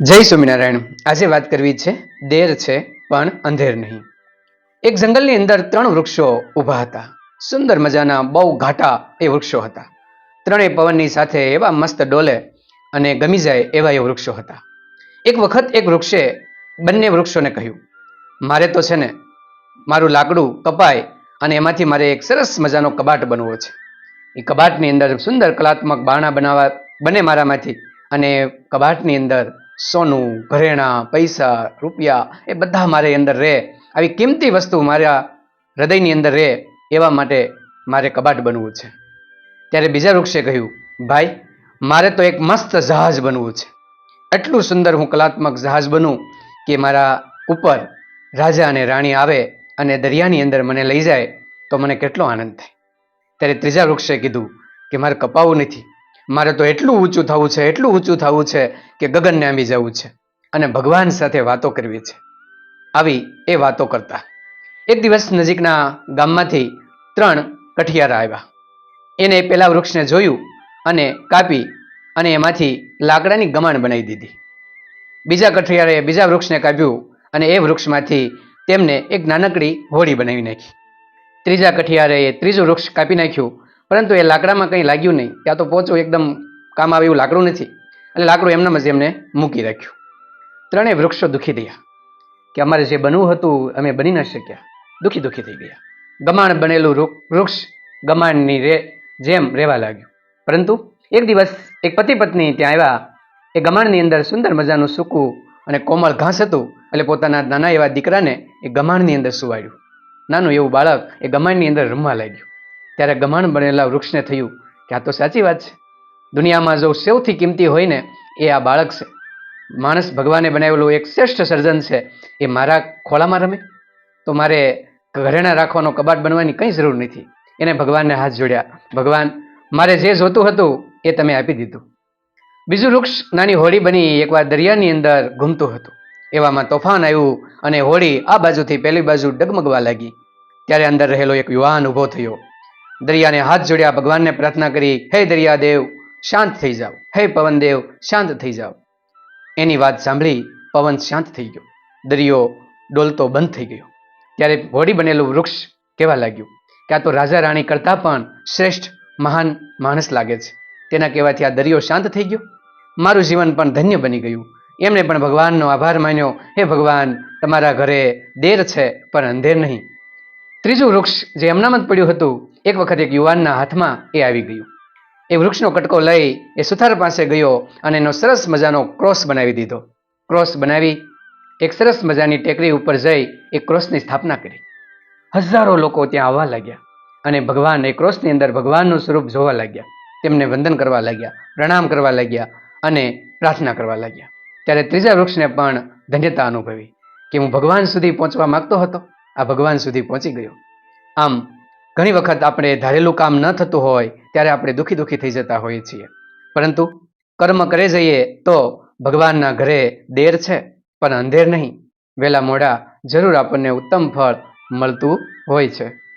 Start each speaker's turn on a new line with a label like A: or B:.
A: જય સ્વામિનારાયણ. આજે વાત કરવી છે, દેર છે, પણ અંધેર નહીં. એક જંગલની અંદર ત્રણ વૃક્ષો ઊભા હતા. સુંદર મજાના બહુ ઘાટા એ વૃક્ષો હતા. ત્રણેય પવનની સાથે એવા મસ્ત ડોલે અને ગમી જાય એવા એ વૃક્ષો હતા. એક વખત એક વૃક્ષે બંને વૃક્ષોને કહ્યું, મારે તો છે ને, મારું લાકડું કપાય અને એમાંથી મારે એક સરસ મજાનો કબાટ બનવો છે. એ કબાટની અંદર સુંદર કલાત્મક બાણા બનાવવા, બને મારામાંથી અને કબાટની અંદર સોનું, ઘરેણાં, પૈસા, રૂપિયા, એ બધા મારે અંદર રહે. આવી કિંમતી વસ્તુ મારા હૃદયની અંદર રહે એવા માટે મારે કબાટ બનવું છે. ત્યારે બીજા વૃક્ષે કહ્યું, ભાઈ, મારે તો એક મસ્ત જહાજ બનવું છે. એટલું સુંદર હું કલાત્મક જહાજ બનું કે મારા ઉપર રાજા અને રાણી આવે અને દરિયાની અંદર મને લઈ જાય તો મને કેટલો આનંદ થાય. ત્યારે ત્રીજા વૃક્ષે કીધું કે, મારે કપાવું નથી. મારે તો એટલું ઊંચું થવું છે, એટલું ઊંચું થવું છે કે ગગનને આંબી જવું છે. અને ભગવાન સાથે વાતો કરવી છે. આવી એ વાતો કરતા. એક દિવસ નજીકના ગામમાંથી ત્રણ કઠિયારા આવ્યા. એને પેલા વૃક્ષને જોયું અને કાપી અને એમાંથી લાકડાની ગમાણ બનાવી દીધી. બીજા કઠિયારે બીજા વૃક્ષને કાપ્યું અને એ વૃક્ષમાંથી તેમને એક નાનકડી હોડી બનાવી નાખી. ત્રીજા કઠિયારે ત્રીજું વૃક્ષ કાપી નાખ્યું પરંતુ એ લાકડામાં કંઈ લાગ્યું નહીં. ત્યાં તો પહોંચવું એકદમ કામ આવે એવું લાકડું નથી. એટલે લાકડું એમનામાં જ એમને મૂકી રાખ્યું. ત્રણેય વૃક્ષો દુઃખી થયા કે અમારે જે બનવું હતું અમે બની ન શક્યા. દુઃખી દુઃખી થઈ ગયા. ગમાણ બનેલું વૃક્ષ ગમાણની રે, જેમ રહેવા લાગ્યું. પરંતુ એક દિવસ એક પતિ પત્ની ત્યાં આવ્યા. એ ગમાણની અંદર સુંદર મજાનું સૂકું અને કોમળ ઘાસ હતું. એટલે પોતાના નાના એવા દીકરાને એ ગમાણની અંદર સુવાડ્યું. નાનું એવું બાળક એ ગમાણની અંદર રમવા લાગ્યું. ત્યારે ગમાણ બનેલા વૃક્ષને થયું કે આ તો સાચી વાત છે. દુનિયામાં જો સૌથી કિંમતી હોય ને, એ આ બાળક છે. માણસ ભગવાને બનાવેલું એક શ્રેષ્ઠ સર્જન છે. એ મારા ખોળામાં રમે. તો મારે ઘરેણા રાખવાનો કબાટ બનવાની કંઈ જરૂર નથી. એને ભગવાનને હાથ જોડ્યા. ભગવાન, મારે જે જોતું હતું, એ તમે આપી દીધું. બીજું વૃક્ષ નાની હોડી બની એકવાર દરિયાની અંદર ઘૂમતું હતું. એવામાં તોફાન આવ્યું અને હોડી આ બાજુથી પેલી બાજુ ડગમગવા લાગી. ત્યારે અંદર રહેલો એક યુવાન ઊભો થયો. દરિયાને હાથ જોડ્યા ભગવાનને પ્રાર્થના કરી, હે દરિયાદેવ, શાંત થઈ જાઓ. હે પવનદેવ, શાંત થઈ જાઓ. એની વાત સાંભળી પવન શાંત થઈ ગયો. દરિયો ડોલતો બંધ થઈ ગયો. ત્યારે હોડી બનેલું વૃક્ષ કહેવા લાગ્યું? કે આ તો રાજા રાણી કરતાં પણ શ્રેષ્ઠ, મહાન માણસ લાગે છે. તેના કહેવાથી આ દરિયો શાંત થઈ ગયો. મારું જીવન પણ ધન્ય બની ગયું. એમણે પણ ભગવાનનો આભાર માન્યો. હે ભગવાન, તમારા ઘરે દેર છે, પણ અંધેર નહીં. ત્રીજું વૃક્ષ જે એમનામાં જ પડ્યું હતું, એક વખત એક યુવાનના હાથમાં એ આવી ગયું. એ વૃક્ષનો કટકો લઈ એ સુથાર પાસે ગયો અને એનો સરસ મજાનો ક્રોસ બનાવી દીધો. ક્રોસ બનાવી એક સરસ મજાની ટેકરી ઉપર જઈ એ ક્રોસની સ્થાપના કરી. હજારો લોકો ત્યાં આવવા લાગ્યા અને ભગવાન એ ક્રોસની અંદર ભગવાનનું સ્વરૂપ જોવા લાગ્યા. તેમને વંદન કરવા લાગ્યા, પ્રણામ કરવા લાગ્યા અને પ્રાર્થના કરવા લાગ્યા. ત્યારે ત્રીજા વૃક્ષને પણ ધન્યતા અનુભવી કે હું ભગવાન સુધી પહોંચવા માંગતો હતો. આ ભગવાન સુધી પહોંચી ગયો. આમ, ઘણી વખત આપણે ધારેલું કામ ન થતું હોય, ત્યારે આપણે દુઃખી દુઃખી થઈ જતા હોઈએ છીએ. પરંતુ કર્મ કરે જઈએ તો ભગવાનના ઘરે દેર છે, પણ અંધેર નહીં. વહેલા મોડા જરૂર આપણને ઉત્તમ ફળ મળતું હોય છે.